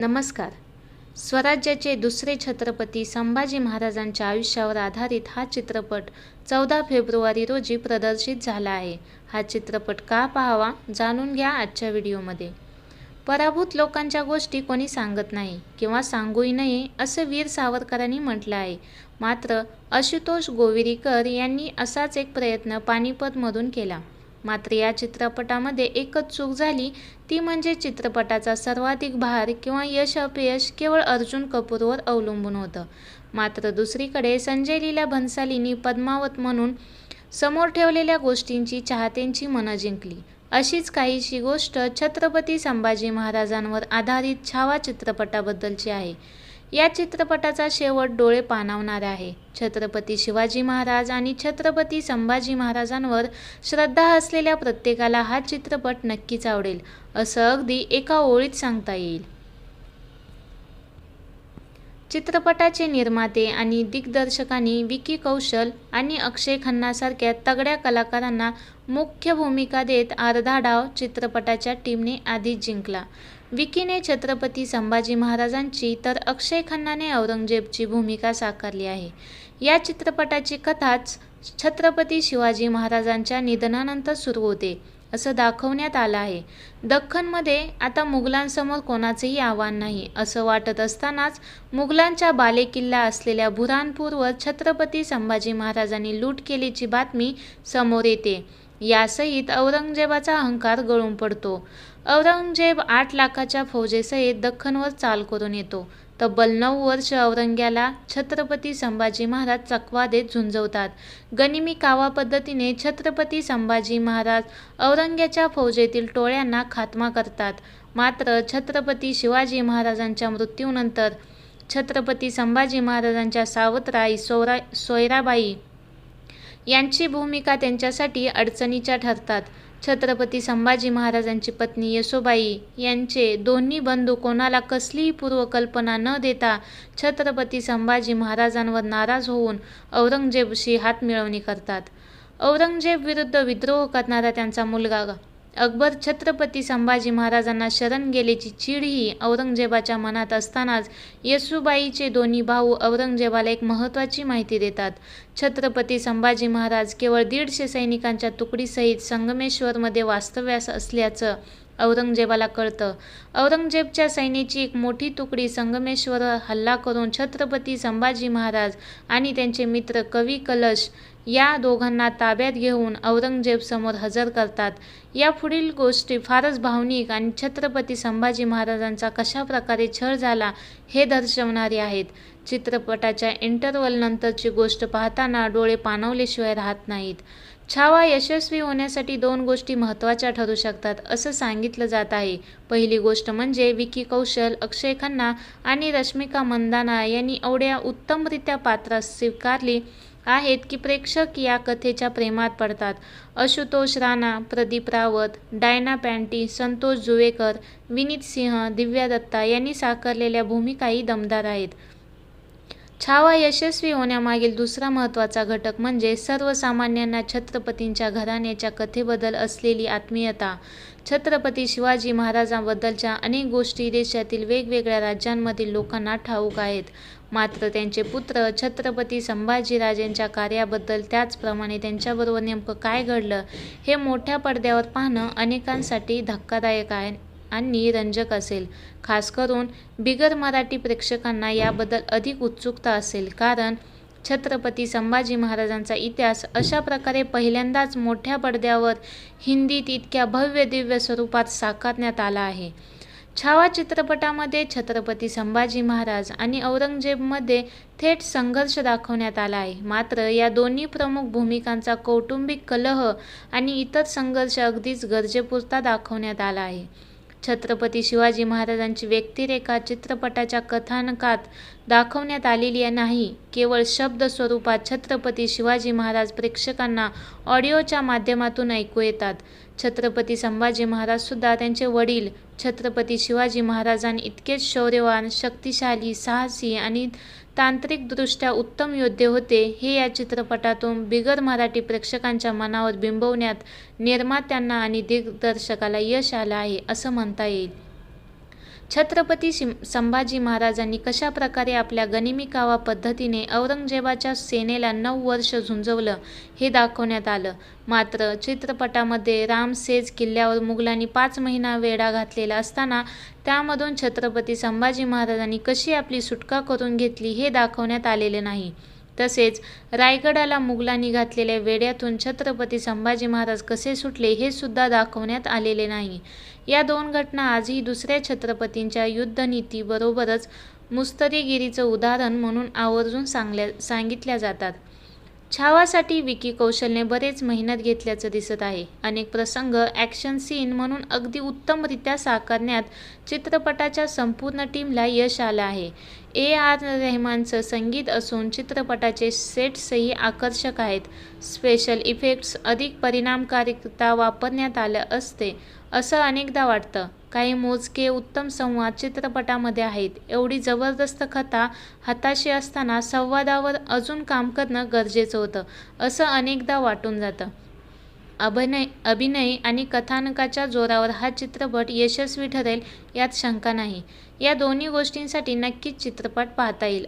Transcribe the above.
नमस्कार. स्वराज्याचे दुसरे छत्रपती संभाजी महाराजांच्या आयुष्यावर आधारित हा चित्रपट चौदा फेब्रुवारी रोजी प्रदर्शित झाला आहे. हा चित्रपट का पाहावा जाणून घ्या आजच्या व्हिडिओमध्ये. पराभूत लोकांच्या गोष्टी कोणी सांगत नाही किंवा सांगूही नये असं वीर सावरकरांनी म्हटलं आहे. मात्र आशुतोष गोविरीकर यांनी असाच एक प्रयत्न पानिपतमधून केला. मात्र या चित्रपटामध्ये एकच चूक झाली. ती म्हणजे चित्रपटाचा सर्वाधिक भार किंवा यश अपयश केवळ अर्जुन कपूरवर अवलंबून होतं. मात्र दुसरीकडे संजय लीला भन्सालींनी पद्मावत म्हणून समोर ठेवलेल्या गोष्टींची चाहत्यांची मनं जिंकली. अशीच काहीशी गोष्ट छत्रपती संभाजी महाराजांवर आधारित छावा चित्रपटाबद्दलची आहे. या चित्रपटाचा शेवट डोळे पाणावणार आहे. छत्रपती शिवाजी महाराज आणि छत्रपती संभाजी महाराजांवर श्रद्धा असलेल्या प्रत्येकाला हा चित्रपट नक्कीच आवडेल असं अगदी एका ओळीत सांगता येईल. चित्रपटाचे निर्माते आणि दिग्दर्शकांनी विकी कौशल आणि अक्षय खन्नासारख्या तगड्या कलाकारांना मुख्य भूमिका देत अर्धा डाव चित्रपटाच्या टीमने आधीच जिंकला. विकीने छत्रपती संभाजी महाराजांची तर अक्षय खन्नाने औरंगजेबची भूमिका साकारली आहे. या चित्रपटाची कथाच छत्रपती शिवाजी महाराजांच्या निधनानंतर सुरू होते असं दाखवण्यात आलं आहे. दख्खनमध्ये आता मुघलांसमोर कोणाचेही आव्हान नाही असं वाटत असतानाच मुघलांच्या बालेकिल्ला असलेल्या बुऱ्हाणपूरवर छत्रपती संभाजी महाराजांनी लूट केल्याची बातमी समोर येते. यासहित औरंगजेबाचा अहंकार गळून पडतो. औरंगजेब आठ लाखाच्या फौजेसहित दख्खनवर चाल करून येतो. तब्बल नऊ वर्ष औरंग्याला छत्रपती संभाजी महाराज चकवा देत झुंजवतात. गनिमी कावा पद्धतीने छत्रपती संभाजी महाराज औरंग्याच्या फौजेतील टोळ्यांना खात्मा करतात. मात्र छत्रपती शिवाजी महाराजांच्या मृत्यूनंतर छत्रपती संभाजी महाराजांच्या सावत्राई सोरा सोयराबाई यांची भूमिका त्यांच्यासाठी अडचणीच्या ठरतात. छत्रपती संभाजी महाराजांची पत्नी यशोबाई यांचे दोन्ही बंधू कोणाला कसलीही पूर्वकल्पना न देता छत्रपती संभाजी महाराजांवर नाराज होऊन औरंगजेबशी हातमिळवणी करतात. औरंगजेब विरुद्ध विद्रोह करणारा त्यांचा मुलगा अकबर छत्रपती संभाजी महाराजांना शरण गेल्याची चीडही औरंगजेबाच्या मनात असतानाच येसुबाईचे दोन्ही भाऊ औरंगजेबाला एक महत्त्वाची माहिती देतात. छत्रपती संभाजी महाराज केवळ दीडशे सैनिकांच्या तुकडीसहित संगमेश्वरमध्ये वास्तव्यास असल्याचं औरंगजेबाला कळतं. औरंगजेबच्या सैन्याची एक मोठी तुकडी संगमेश्वरवर हल्ला करून छत्रपती संभाजी महाराज आणि त्यांचे मित्र कवी कलश या दोघांना ताब्यात घेऊन औरंगजेबसमोर हजर करतात. या पुढील गोष्टी फारच भावनिक आणि छत्रपती संभाजी महाराजांचा कशा प्रकारे छळ झाला हे दर्शवणारे आहेत. चित्रपटाच्या इंटरवलनंतरची गोष्ट पाहताना डोळे पाणवल्याशिवाय राहत नाहीत. छावा यशस्वी होण्यासाठी दोन गोष्टी महत्त्वाच्या ठरू शकतात असं सांगितलं जात आहे. पहिली गोष्ट म्हणजे विकी कौशल अक्षय खन्ना आणि रश्मिका मंदाना यांनी एवढ्या उत्तमरित्या पात्रास स्वीकारली आहेत की प्रेक्षक या कथेच्या प्रेमात पडतात. आशुतोष राणा प्रदीप रावत डायना पॅन्टी संतोष जुवेकर विनीत सिंह दिव्या दत्ता यांनी साकारलेल्या भूमिकाही दमदार आहेत. छावा यशस्वी होण्यामागील दुसरा महत्त्वाचा घटक म्हणजे सर्वसामान्यांना छत्रपतींच्या घराण्याच्या कथेबद्दल असलेली आत्मीयता. छत्रपती शिवाजी महाराजांबद्दलच्या अनेक गोष्टी देशातील वेगवेगळ्या राज्यांमधील लोकांना ठाऊक आहेत. मात्र त्यांचे पुत्र छत्रपती संभाजीराजेंच्या कार्याबद्दल त्याचप्रमाणे त्यांच्याबरोबर नेमकं काय घडलं हे मोठ्या पडद्यावर पाहणं अनेकांसाठी धक्कादायक आहे. आणि रंजक असेल. खास करून बिगर मराठी प्रेक्षकांना याबद्दल अधिक उत्सुकता असेल. कारण छत्रपती संभाजी महाराजांचा इतिहास अशा प्रकारे पहिल्यांदाच मोठ्या पडद्यावर हिंदीत इतक्या भव्य दिव्य स्वरूपात साकारण्यात आला आहे. छावा चित्रपटामध्ये छत्रपती संभाजी महाराज आणि औरंगजेबमध्ये थेट संघर्ष दाखवण्यात आला आहे. मात्र या दोन्ही प्रमुख भूमिकांचा कौटुंबिक कलह आणि इतर संघर्ष अगदीच गरजेपुरता दाखवण्यात आला आहे. छत्रपती शिवाजी महाराजांची व्यक्तिरेखा चित्रपटाच्या कथानकात दाखवण्यात आलेली नाही. केवळ शब्द स्वरूपात छत्रपती शिवाजी महाराज प्रेक्षकांना ऑडिओच्या माध्यमातून ऐकू येतात. छत्रपती संभाजी महाराजसुद्धा त्यांचे वडील छत्रपती शिवाजी महाराजांनी इतकेच शौर्यवान शक्तिशाली साहसी आणि तांत्रिकदृष्ट्या उत्तम योद्धे होते हे या चित्रपटातून बिगर मराठी प्रेक्षकांच्या मनावर बिंबवण्यात निर्मात्यांना आणि दिग्दर्शकाला यश आलं आहे असं म्हणता येईल. छत्रपती शिम संभाजी महाराजांनी कशा प्रकारे आपल्या गनिमी कावा पद्धतीने औरंगजेबाच्या सेनेला नऊ वर्ष झुंजवलं हे दाखवण्यात आलं. मात्र चित्रपटामध्ये रामसेज किल्ल्यावर मुघलांनी पाच महिना वेढा घातलेला असताना त्यामधून छत्रपती संभाजी महाराजांनी कशी आपली सुटका करून घेतली हे दाखवण्यात आलेले नाही. तसेच रायगडाला मुघलांनी घातलेल्या वेढ्यातून छत्रपती संभाजी महाराज कसे सुटले हे सुद्धा दाखवण्यात आलेले नाही. या दोन घटना आजही दुसऱ्या छत्रपतींच्या युद्धनीतीबरोबरच मुस्तरीगिरीचं उदाहरण म्हणून आवर्जून सांगल्या सांगितल्या जातात. छावासाठी विकी कौशलने बरेच मेहनत घेतल्याचं दिसत आहे. अनेक प्रसंग ॲक्शन सीन म्हणून अगदी उत्तमरित्या साकारण्यात चित्रपटाच्या संपूर्ण टीमला यश आलं आहे. ए आर रेहमानचं संगीत असून चित्रपटाचे सेट्सही आकर्षक आहेत. स्पेशल इफेक्ट्स अधिक परिणामकारकता वापरण्यात आलं असते असं अनेकदा वाटतं. काही मोजके उत्तम संवाद चित्रपटामध्ये आहेत. एवढी जबरदस्त कथा हाताशी असताना संवादावर अजून काम करणं गरजेचं होतं असं अनेकदा वाटून जातं. अभिनय अभिनय आणि कथानकाच्या जोरावर हा चित्रपट यशस्वी ठरेल यात शंका नाही. या दोन्ही गोष्टींसाठी नक्कीच चित्रपट पाहता येईल.